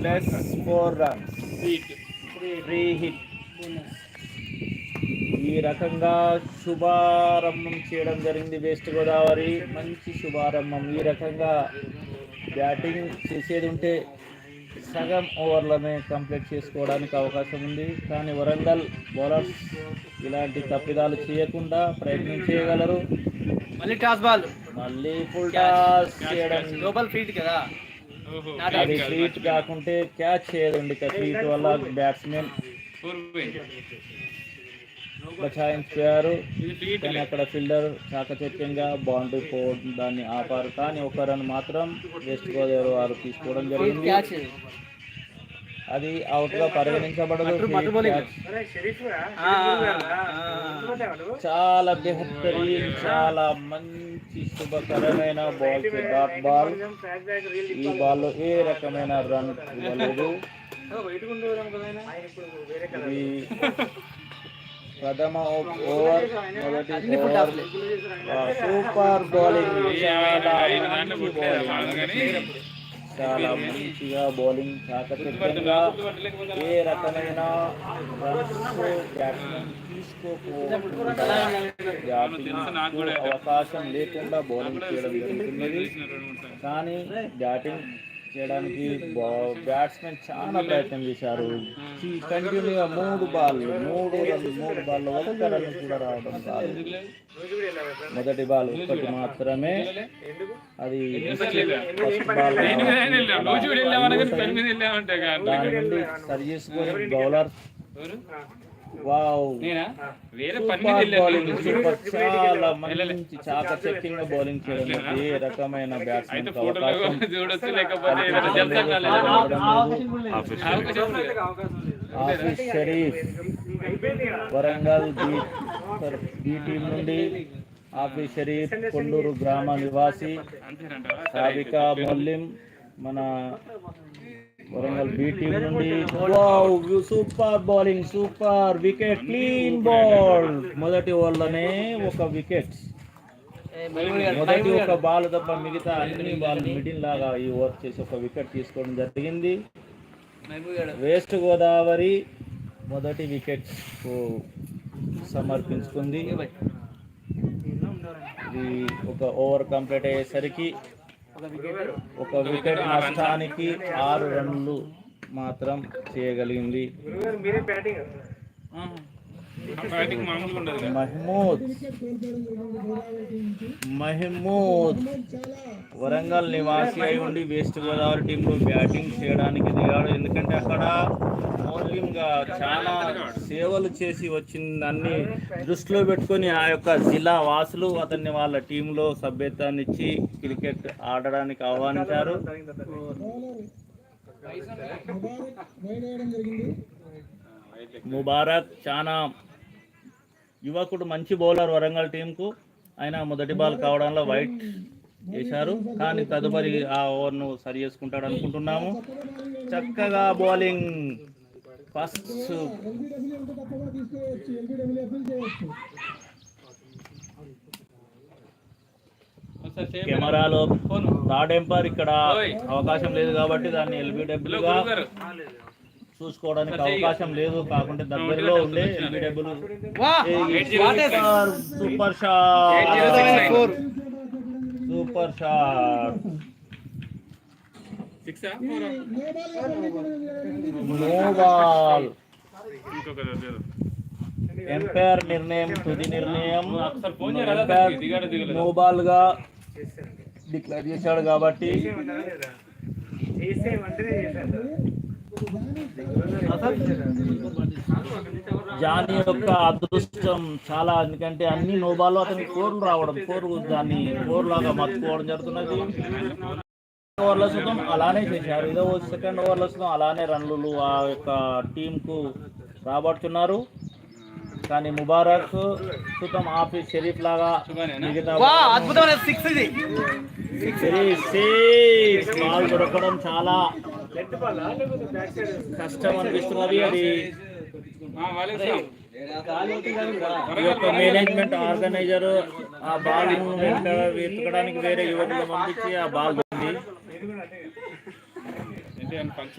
Plus four runs. Free hit ఈ రకంగా శుభారంభం చేయడం జరిగింది వెస్ట్ గోదావరి మంచి శుభారంభం. ఈ రకంగా బ్యాటింగ్ చేసేది ఉంటే సగం ఓవర్లోనే కంప్లీట్ చేసుకోవడానికి అవకాశం ఉంది. కానీ వరంగల్ బౌలర్స్ ఇలాంటి తప్పిదాలు చేయకుండా ప్రయత్నం చేయగలరు. మళ్ళీ టాస్ బాల్. మళ్ళీ ఫుల్ టాస్ చేయడం లోపల ఫీట్ కదా. అది స్వీట్ కాకుంటే క్యాచ్ చేయదండి స్వీట్ వల్ల బ్యాట్స్మెన్ బచాయించారు ఫీట్ కానీ అక్కడ ఫీల్డర్ చాకచక్యంగా బౌండరీ పోవడం దాన్ని ఆపారు. కానీ ఒక రన్ మాత్రం వెస్ట్ గోదావరి వారు తీసుకోవడం జరిగింది. అది అవుట్గా పరిగణించబడదు. చాలా బెహతరీన్ చాలా మంచి శుభకరమైన బాల్ డాట్ బాల్ ఈ బాల్లో ఏ రకమైన రన్ ఇవ్వలేదు. ప్రథమ ఓవర్ మొదటి ఓవర్. Super bowling. చాలా మంచి బౌలింగ్ చాలా మంచిగా బౌలింగ్ చాకచక్యంగా ఏ రకమైన రన్స్ అవకాశం లేకుండా బౌలింగ్ చేయడం జరుగుతున్నది. కానీ బ్యాటింగ్ చేయడానికి బ్యాట్స్మెన్ చాలా ప్రయత్నం చేశారు. కంటిన్యూగా మూడు బాల్లు మూడు మూడు బాల్లో ఒక రన్ కూడా రావడం కాదు. మొదటి బాల్ ఒక్కటి మాత్రమే. అది బాల్ దాని నుండి సరి చేసుకొని బౌలర్ వావ్. నేనా? వేరే పని మీద సూపర్ బౌలింగ్ వెళ్ళాను సూపర్ చాలా మంచి బౌలింగ్ చేయడం ఏ రకమైన batsmen. Afees Sharif Warangal B team నుండి ఆఫీస్ షరీఫ్ కొండూరు గ్రామ నివాసి? సావికా మొల్లిం మన వరంగల్ బీ టీం నుండి wow super bowling super wicket clean ball మొదటి ఓవర్లోనే ఒక వికెట్ మొదటి ఒక బాల్ తప్ప మిగతా అన్ని బాల్ మిడిల్ లాగా ఈ ఓవర్ చేసి ఒక వికెట్ తీసుకోవడం జరిగింది. వెస్ట్ గోదావరి మొదటి వికెట్ సమర్పించుకుంది. ఇది ఒక ఓవర్ కంప్లీట్ అయ్యేసరికి ఒక వికెట్ నష్టానికి ఆరు రన్లు మాత్రం చేయగలిగింది. మహమూద్. మహమూద్. వరంగల్ నివాసి అయి ఉండి వెస్ట్ గోదావరి టీంలో బ్యాటింగ్ చేయడానికి దిగాడు. ఎందుకంటే అక్కడ మౌల్యంగా చాలా సేవలు చేసి వచ్చిందన్ని దృష్టిలో పెట్టుకొని ఆ యొక్క జిల్లా వాసులు అతన్ని వాళ్ళ టీంలో సభ్యత్వాన్ని ఇచ్చి క్రికెట్ ఆడడానికి ఆహ్వానించారు. ముబారక్ చాలా యువకుడు మంచి బౌలర్ వరంగల్ టీంకు ఆయన మొదటి బాల్ కావడంలో వైట్ చేశారు కానీ తదుపరి ఆ ఓవర్ను సరి చేసుకుంటాడు అనుకుంటున్నాము చక్కగా బౌలింగ్ ఫస్ట్. కెమెరాలో థర్డ్ ఎంపైర్ ఇక్కడ. అవకాశం లేదు కాబట్టి దాన్ని ఎల్బిడబ్ల్యూగా చూసుకోవడానికి అవకాశం లేదు కాకుంటే దగ్గరలో ఉండే super shot super shot. Umpire నిర్ణయం తుది నిర్ణయం. ఒకసారి ఫోన్ చేయరా ఎంపైర్ అతనికి? దిగాడు దిగలేదు. నో బాల్గా డిక్లేర్ చేశాడు కాబట్టి. జానీ యొక్క అదృష్టం చాలా ఎందుకంటే అన్ని నోబాల్లో అతనికి కోర్లు రావడం కోరు దాన్ని కోర్ లాగా మర్చుకోవడం జరుగుతున్నది. ఓవర్ల సుతం అలానే చేశారు. ఇదో సెకండ్ ఓవర్ల సుతం అలానే రన్లు ఆ యొక్క టీంకు రాబడుతున్నారు. కానీ ముబారక్ సుతం ఆఫీస్ షరీఫ్ లాగా మిగతా అద్భుతమైన సిక్స్ ఇది. సిక్స్ బాల్ దొరకడం చాలా కష్టం అనిపిస్తున్నది అది. మేనేజ్మెంట్ ఆర్గనైజర్ ఆ బాల్ వెతకడానికి వేరే యువకులు పంపించి ఆ బాల్ ఉంది ఫంక్షన్